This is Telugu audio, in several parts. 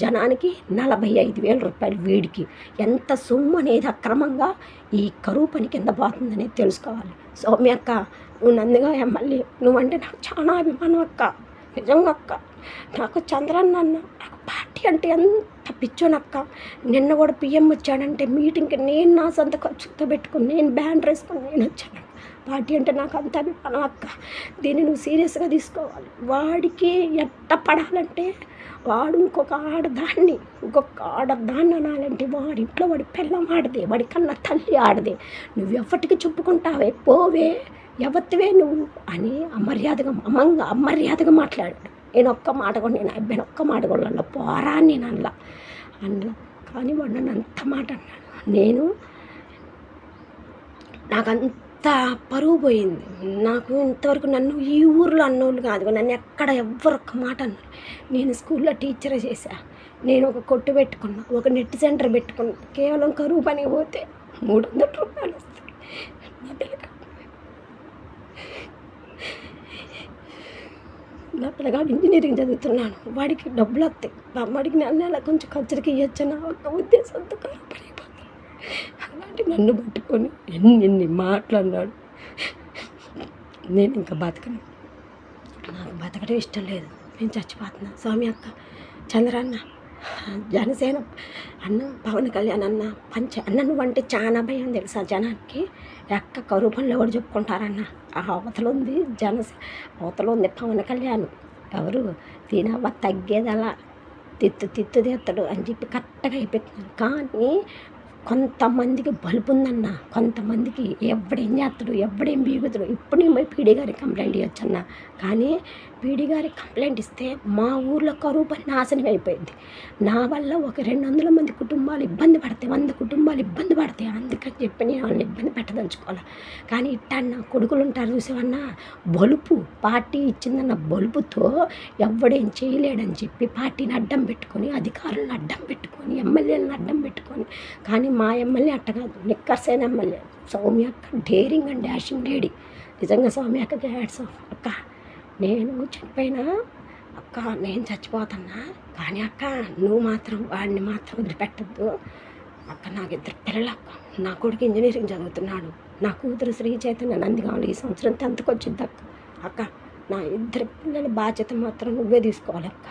జనానికి నలభై ఐదు వేల రూపాయలు వీడికి. ఎంత సొమ్ము అనేది అక్రమంగా ఈ కరువు పని కింద పోతుందనేది తెలుసుకోవాలి. సౌమ్య అక్క నువ్వు నందిగా ఎమ్మెల్యే నువ్వంటే నాకు చాలా అభిమానం అక్క. నిజంగా అక్క. నాకు చంద్రన్న అన్న నాకు పార్టీ అంటే ఎంత పిచ్చోనక్క నిన్న కూడా పిఎం వచ్చాడంటే మీటింగ్కి నేను నా సొంత ఖర్చుతో పెట్టుకుని నేను బ్యాండ్ వేసుకుని నేను వచ్చాను పార్టీ అంటే నాకు అంత అభిమానం అక్క. దీన్ని నువ్వు సీరియస్గా తీసుకోవాలి. వాడికి ఎట్ట పడాలంటే వాడు ఇంకొక ఆడదాన్ని ఇంకొక ఆడదాన్ని అనాలంటే వాడి ఇంట్లో వాడి పిల్లం ఆడదే వాడి కన్నా తల్లి ఆడదే. నువ్వు ఎవరికి చెప్పుకుంటావే? పోవే ఎవత్తివే నువ్వు? అని అమర్యాదగా అమ్మంగా అమర్యాదగా మాట్లాడాడు. నేను ఒక్క మాట కూడా నేను అబ్బాయిని ఒక్క మాట కూడా అన్న పోరా నేను అనలా. అనలా. కానీ వాడు నన్ను అంత మాట అన్నాడు. నేను నాకంత పరువు పోయింది. నాకు ఇంతవరకు నన్ను ఈ ఊర్లో అన్నోళ్ళు కాదు నన్ను ఎక్కడ ఎవ్వరు ఒక్క మాట అన్నారు. నేను స్కూల్లో టీచర్ చేశా. నేను ఒక కొట్టు పెట్టుకున్నా ఒక నెట్ సెంటర్ పెట్టుకున్నా. కేవలం కరువు పని పోతే మూడు వందల రూపాయలు వస్తాయి. నా పిల్లగా నా పిల్లగాడు ఇంజనీరింగ్ చదువుతున్నాను. వాడికి డబ్బులు వస్తాయి. వాడికి నెల నెల కొంచెం ఖర్చులకి ఇవ్వచ్చు నా ఒక ఉద్దేశంతో కరువు పడిపోతుంది అలాంటి నన్ను పట్టుకొని ఎన్ని ఎన్ని మాట్లాడినాడు. నేను ఇంకా బతకను. నాకు బతకడం ఇష్టం లేదు. నేను చచ్చిపోతున్నా. స్వామి అక్క చంద్రన్న జనసేన అన్న పవన్ కళ్యాణ్ అన్న పంచ అన్న నువ్వంటే చాలా భయం తెలుసా జనానికి? ఎక్క కరువు పనులు ఎవరు చెప్పుకుంటారన్న. ఆ అవతలు ఉంది జనసే అవతలుంది పవన్ కళ్యాణ్. ఎవరు? తినవ తగ్గేదలా తిత్తు తిత్తు తీస్తాడు అని చెప్పి కరెక్ట్గా అయిపోతున్నాడు కానీ కొంతమందికి బలుపు ఉందన్న కొంతమందికి ఎవడేం చేస్తాడు ఎవడేం బీగుతాడు ఇప్పుడు నేను పీడీ గారికి కంప్లైంట్ ఇవ్వచ్చన్న కానీ పీడీ గారికి కంప్లైంట్ ఇస్తే మా ఊర్లో కరువు పని నాశనం అయిపోయింది. నా వల్ల ఒక రెండు వందల మంది కుటుంబాలు ఇబ్బంది పడతాయి వంద కుటుంబాలు ఇబ్బంది పడతాయి. అందుకని చెప్పి నేను వాళ్ళని ఇబ్బంది పెట్టదలుచుకోవాలి. కానీ ఇట్టన్న కొడుకులు ఉంటారు చూసేవన్న బలుపు పార్టీ ఇచ్చిందన్న బలుపుతో ఎవడేం చేయలేడని చెప్పి పార్టీని అడ్డం పెట్టుకొని అధికారులను అడ్డం పెట్టుకొని ఎమ్మెల్యేలను అడ్డం పెట్టుకొని కానీ మా ఎమ్మెల్యే అట్ట కాదు నిక్కర్సైన ఎమ్మెల్యే సౌమ్య అక్క డేరింగ్ అండ్ డాషింగ్ లేడీ. నిజంగా సౌమ్య అక్కకి హ్యాడ్స్ ఆఫ్. అక్క నేను చనిపోయినా అక్క నేను చచ్చిపోతున్నా కానీ అక్క నువ్వు మాత్రం వాడిని మాత్రం వదిలిపెట్టద్దు. అక్క నాకు ఇద్దరు పిల్లలు అక్క. నా కొడుకు ఇంజనీరింగ్ చదువుతున్నాడు. నా కూతురు శ్రీ చైతన్య నందిగాములు ఈ సంవత్సరం టెన్త్కి వచ్చింది అక్క. అక్క నా ఇద్దరు పిల్లల బాధ్యత మాత్రం నువ్వే తీసుకోవాలి అక్క.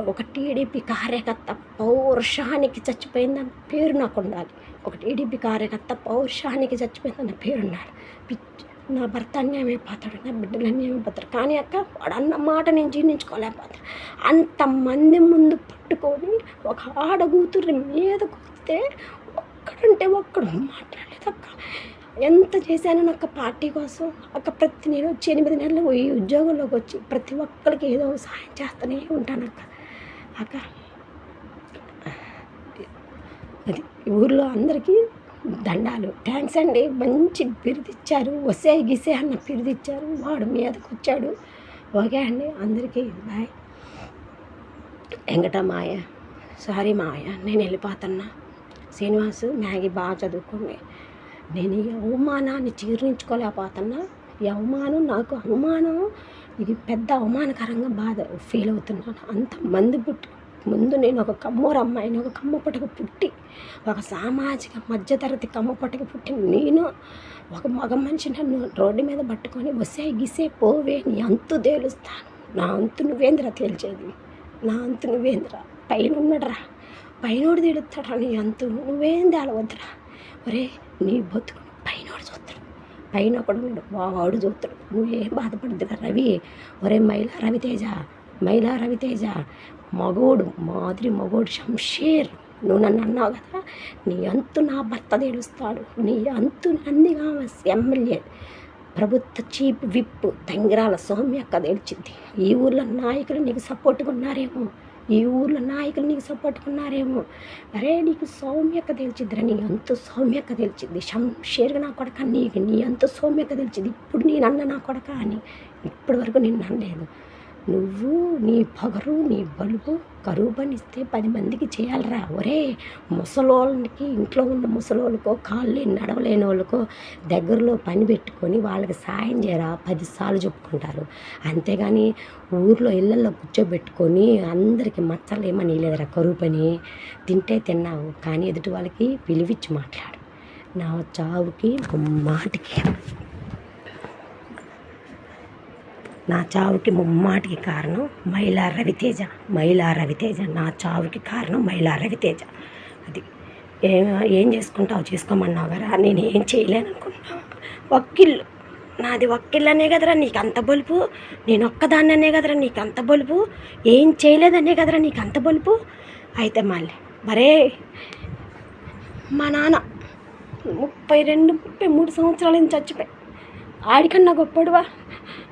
ఒక టీడీపీ కార్యకర్త పౌరుషానికి చచ్చిపోయిందన్న పేరు నాకు ఉండాలి. ఒక టీడీపీ కార్యకర్త పౌరుషానికి చచ్చిపోయిందన్న పేరు ఉండాలి. పిచ్చి నా భర్త అన్యాయమైపోతాడు నా బిడ్డలు అన్యాయమైపోతాడు కానీ అక్క వాడు అన్న మాట నేను జీర్ణించుకోలేకపోతాను. అంతమంది ముందు పట్టుకొని ఒక ఆడగూతురి మీద కూర్తే ఒక్కడంటే ఒక్కడు మాట్లాడలేదు అక్క. ఎంత చేశాను అక్క పార్టీ కోసం అక్క ప్రతి నేను వచ్చి ఎనిమిది నెలలు ఈ ఉద్యోగంలోకి వచ్చి ప్రతి ఒక్కరికి ఏదో సహాయం చేస్తూనే ఉంటాను అక్క. అది ఊర్లో అందరికీ దండాలు థ్యాంక్స్ అండి. మంచి బిరుదిచ్చారు. వసే గిసే అన్న బిరుదిచ్చారు. వాడు మీదకి వచ్చాడు ఓకే అండి. అందరికీ బాయ్. వెంకట మాయ సారీ మాయ నేను వెళ్ళిపోతున్నా. శ్రీనివాస్ మ్యాగీ బాగా చదువుకోండి. నేను ఈ అవమానాన్ని జీర్ణించుకోలేకపోతున్నా ఈ అవమానం నాకు అవమానం. ఇది పెద్ద అవమానకరంగా బాధ. ఫీల్ అవుతున్నాను. అంత మంది పుట్టి ముందు నేను ఒక కమ్మూరు అమ్మాయిని ఒక కమ్మ పుట్టి ఒక సామాజిక మధ్యతరగతి కమ్మ పుట్టక పుట్టి నేను ఒక మగ మనిషి నన్ను రోడ్డు మీద పట్టుకొని వసే గిసే పోవే నీ అంతు తేలుస్తాను. నా అంతు నువ్వేంద్ర తేల్చేది? నా అంతు నువ్వేంద్ర? పైన ఉన్నడరా పైనోడు తేలుస్తాడా నీ అంతు. నువ్వేం తేలవద్దురా? ఒరే నీ బతుకు పైనోడు చూస్తాడు పైన కూడా ఉన్నాడు. వాడు చూస్తాడు. నువ్వేం బాధపడద్దురా రవి. ఒరే మైలా రవితేజ మైలా రవితేజ మగోడు మాదిరి మగోడు శంషేర్. నువ్వు నన్ను అన్నావు కదా నీ అంతు నా భర్త తెలుస్తాడు. నీ అంతు నందిగా ఎమ్మెల్యే. ప్రభుత్వ చీఫ్ విప్ తంగిరాల సౌమ్యక్క తెలిచింది ఈ ఊర్లో నాయకులు నీకు సపోర్ట్గా ఉన్నారేమో ఈ ఊర్లో నాయకులు నీకు సపోర్ట్గా ఉన్నారేమో అరే నీకు సౌమ్యక్క తెలిసిద్దిరా నీ అంత సౌమ్యక్క తెలిసింది షంషేర్గా నా కొడక నీకు నీ అంత సౌమ్యక తెలిసింది ఇప్పుడు నేను అన్న నా కొడక అని ఇప్పటి వరకు నేను అనలేదు నువ్వు నీ పొగరు నీ బలుపు కరువు ఇస్తే పది మందికి చేయాలిరా. ఒరే ముసలోళ్ళకి ఇంట్లో ఉన్న ముసలోళ్ళకో కాళ్ళు నడవలేని వాళ్ళకో దగ్గరలో పని పెట్టుకొని వాళ్ళకి సాయం చేయరా? పదిసార్లు చెప్పుకుంటారు. అంతేగాని ఊర్లో ఇళ్ళల్లో కూర్చోబెట్టుకొని అందరికి మచ్చలు ఏమని లేదురా కరువు పని తింటే తిన్నావు కానీ ఎదుటి వాళ్ళకి పిలివిచ్చి మాట్లాడు. నా చావుకి మాటికి. నా చావుకి ముమ్మాటికి కారణం మహిళా రవితేజ మహిళా రవితేజ నా చావుకి కారణం మహిళా రవితేజ అది ఏం ఏం చేసుకుంటావు? చేసుకోమన్నావు కదా. నేను ఏం చేయలేను అనుకున్నా వక్కిళ్ళు. నాది వక్కిళ్ళనే కదరా నీకు అంత బలుపు. నేను ఒక్కదాన్ననే కదరా నీకు అంత బలుపు. ఏం చేయలేదనే కదరా నీకు అంత బలుపు. అయితే మళ్ళీ మరే మా నాన్న ముప్పై రెండు ముప్పై మూడు సంవత్సరాల నుంచి చచ్చిపోయి. ఆడికన్నా గొప్పడువా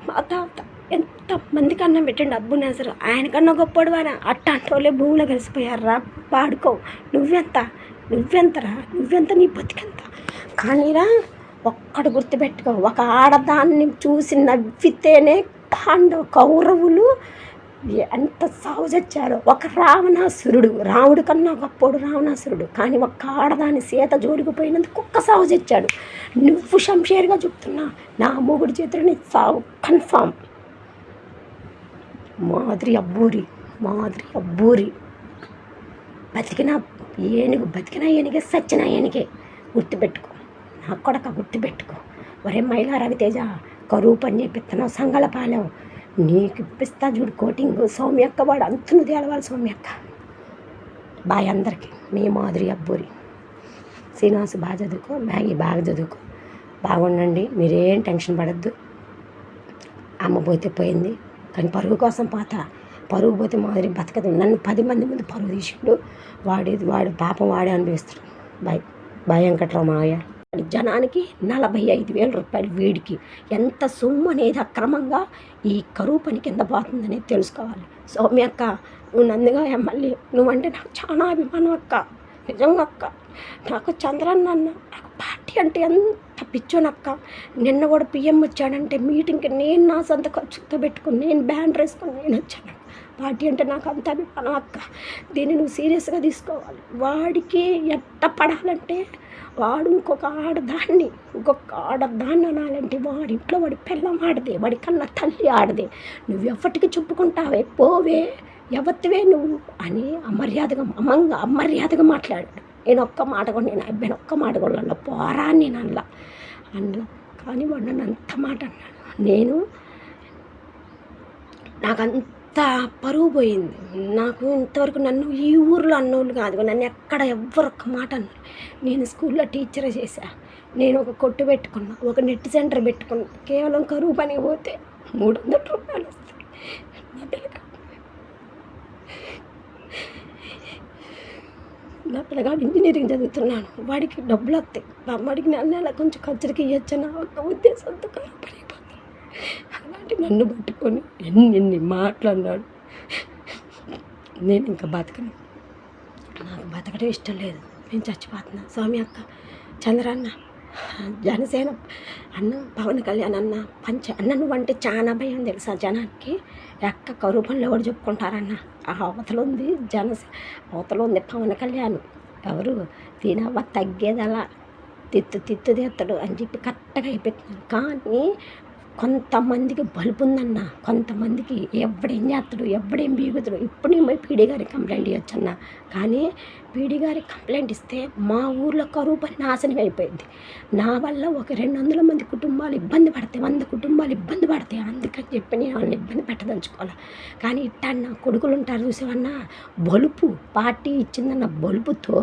మా తాత ఎంత మందికి అన్నం పెట్టండి అబ్బు నేసరు ఆయనకన్నా గొప్పడువా అట్టాంటి వాళ్ళే భూమిలో కలిసిపోయారా? పాడుకో నువ్వెంత? నువ్వెంతరా? నువ్వెంత నీ బతికెంత? కానీరా ఒక్కడు గుర్తుపెట్టుకో. ఒక ఆడదాన్ని చూసి నవ్వితేనే పాండవ కౌరవులు ఎంత సాగు చచ్చారో ఒక రావణాసురుడు. రాముడు కన్నా గొప్పోడు రావణాసురుడు. కానీ ఒక్క ఆడదాని సీత జోడికి పోయినందుకు ఒక్క సాగు చచ్చాడు నువ్వు శంషేర్గా చెప్తున్నా నా మొగుడు చేతులని సావు కన్ఫామ్. మాదిరి అబ్బూరి మాదిరి అబ్బూరి. బతికిన ఏనుగు బతికిన ఏనుగే సచ్చిన ఏనుగే. గుర్తుపెట్టుకో నా కొడక గుర్తుపెట్టుకో. ఒరే మైలా రవితేజ కరువు పని చేపిస్తున్నావు సంగళపాలెం నీకు ఇప్పిస్తా చూడు కోటింగ్ సౌమ్యక్క వాడు అంతును తేలవాలి సౌమ్యక్క. బాయ్ అందరికీ మీ మాదిరి అబ్బూరి. శ్రీనివాస్ బాగా చదువుకో మ్యాగీ బాగా చదువుకో. బాగుండండి మీరేం టెన్షన్ పడద్దు. అమ్మ పోతే పోయింది. కానీ పరుగు కోసం పోతా పరుగు పోతే మాదిరి బతకదు. నన్ను పది మంది ముందు పరుగు తీసిండు. వాడి వాడు పాపం వాడే అనిపిస్తాడు బాయ్ బాయ్ వెంకట్రావు మావయ్య జనానికి నలభై ఐదు వేల రూపాయలు వీడికి. ఎంత సొమ్ము అనేది అక్రమంగా ఈ కరువు పని కింద పోతుందనేది తెలుసుకోవాలి. సౌమ్య అక్క నువ్వు నందుగా ఎమ్మెల్యే. నువ్వంటే నాకు చాలా అభిమానం అక్క. నిజంగా అక్క. నాకు చంద్రన్న అన్న నాకు పార్టీ అంటే ఎంత పిచ్చోనక్క. నిన్న కూడా పిఎం వచ్చాడంటే మీటింగ్కి నేను నా సొంత ఖర్చుతో పెట్టుకుని నేను బ్యాండ్ వేసుకుని నేను వచ్చాను పార్టీ అంటే నాకు అంత అభిమానం అక్క. దీన్ని నువ్వు సీరియస్గా తీసుకోవాలి. వాడికి ఎట్ట పడాలంటే వాడు ఇంకొక ఆడదాన్ని ఇంకొక ఆడదాన్ని అనాలంటే వాడి ఇంట్లో వాడి పిల్లం ఆడదే వాడి కన్నా తల్లి ఆడదే. నువ్వు ఎవరికి చెప్పుకుంటావే? పోవే ఎవత్తివే నువ్వు? అని అమర్యాదగా అమ్మంగా అమర్యాదగా మాట్లాడాడు. నేను ఒక్క మాట కూడా నేను అబ్బాయిని ఒక్క మాట కూడా అన్న పోరా నేను అనలా. అనలా. కానీ వాడు నన్ను అంత మాట అన్నాడు. నేను నాకు అంత పరువు పోయింది. నాకు ఇంతవరకు నన్ను ఈ ఊర్లో అన్నోళ్ళు కాదు నన్ను ఎక్కడ ఎవ్వరు ఒక్క మాట అన్నారు. నేను స్కూల్లో టీచర్ చేశా. నేను ఒక కొట్టు పెట్టుకున్నా ఒక నెట్ సెంటర్ పెట్టుకున్నా. కేవలం కరువు పనికి పోతే మూడు వందల రూపాయలు వస్తాయి నా పిల్లగా నా పిల్లగాడు ఇంజనీరింగ్ చదువుతున్నాను వాడికి డబ్బులు వస్తాయి. అమ్మడికి నెల నెల కొంచెం ఖర్చులకి ఇవ్వచ్చని ఒక ఉద్దేశంతో పడిపోతాను. అలాంటి నన్ను పట్టుకొని ఎన్ని ఎన్ని మాట్లాడినాడు. నేను ఇంకా బతకను. నాకు బతకడం ఇష్టం లేదు. నేను చచ్చిపోతున్నా. స్వామి అక్క చంద్రన్న జనసేన అన్న పవన్ కళ్యాణ్ అన్న పంచ అన్న నువ్వంటే చాలా భయం తెలుసా జనానికి? ఎక్క కరువు పనులు ఎవరు చెప్పుకుంటారన్న? ఆ అవతల ఉంది జనసే అవతల ఉంది పవన్ కళ్యాణ్. ఎవరు? తినవ తగ్గేదలా. తిత్తు తిత్తు తీస్తాడు అని చెప్పి కరెక్ట్గా అయిపోతున్నాడు కానీ కొంతమందికి బలుపు ఉందన్న కొంతమందికి ఎవడేం చేస్తాడు ఎవడేం బీగుతాడు ఇప్పుడు నేను పీడీ గారికి కంప్లైంట్ ఇవ్వచ్చన్న కానీ పీడీ గారికి కంప్లైంట్ ఇస్తే మా ఊర్లో కరువు పని నాశనం అయిపోయింది. నా వల్ల ఒక రెండు వందల మంది కుటుంబాలు ఇబ్బంది పడతాయి వంద కుటుంబాలు ఇబ్బంది పడతాయి అందుకని చెప్పి నేను వాళ్ళని ఇబ్బంది పెట్టదలుచుకోవాలి. కానీ ఇట్టన్న కొడుకులు ఉంటారు చూసేవన్న బలుపు పార్టీ ఇచ్చిందన్న బలుపుతో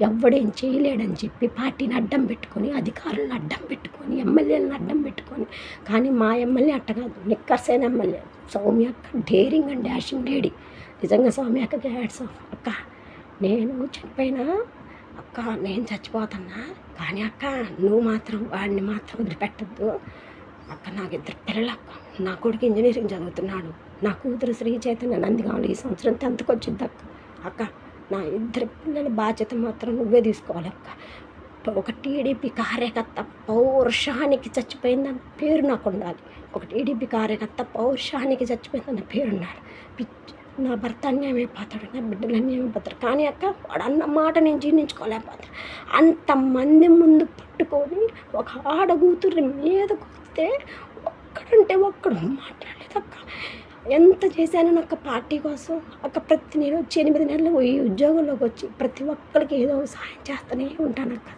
ఎవడేం చేయలేడని చెప్పి పార్టీని అడ్డం పెట్టుకొని అధికారులను అడ్డం పెట్టుకొని ఎమ్మెల్యేలను అడ్డం పెట్టుకొని కానీ మా ఎమ్మెల్యే అట్ట కాదు. నిక్కర్సైన ఎమ్మెల్యే. సౌమ్య అక్క డేరింగ్ అండ్ డాషింగ్ లేడీ. నిజంగా సౌమ్య అక్కకి హ్యాడ్స్ ఆఫ్. అక్క నేను చనిపోయినా అక్క నేను చచ్చిపోతున్నా కానీ అక్క నువ్వు మాత్రం వాడిని మాత్రం వదిలిపెట్టద్దు. అక్క నాకు ఇద్దరు పిల్లలు అక్క. నా కొడుకు ఇంజనీరింగ్ చదువుతున్నాడు. నా కూతురు శ్రీ చైతన్య నందిగాములు ఈ సంవత్సరం టెన్త్కి వచ్చింది అక్క. అక్క నా ఇద్దరు పిల్లల బాధ్యత మాత్రం నువ్వే తీసుకోవాలి అక్క. ఒక టీడీపీ కార్యకర్త పౌరుషానికి చచ్చిపోయిందన్న పేరు నాకు ఉండాలి. ఒక టీడీపీ కార్యకర్త పౌరుషానికి చచ్చిపోయిందన్న పేరు ఉండాలి. పిచ్చి నా భర్త అన్యాయమైపోతాడు నా బిడ్డలు ఏమైపోతాడు కానీ అక్క వాడు అన్న మాట నేను జీర్ణించుకోలేకపోతాను. అంతమంది ముందు పట్టుకొని ఒక ఆడగూతురి మీద కొస్తే ఒక్కడంటే ఒక్కడు మాట్లాడలేదు అక్క. ఎంత చేశాను అక్క పార్టీ కోసం? అక్క ప్రతి నేను వచ్చి ఎనిమిది నెలలు ఈ ఉద్యోగంలోకి వచ్చి ప్రతి ఒక్కరికి ఏదో సహాయం చేస్తూనే ఉంటాను అక్క.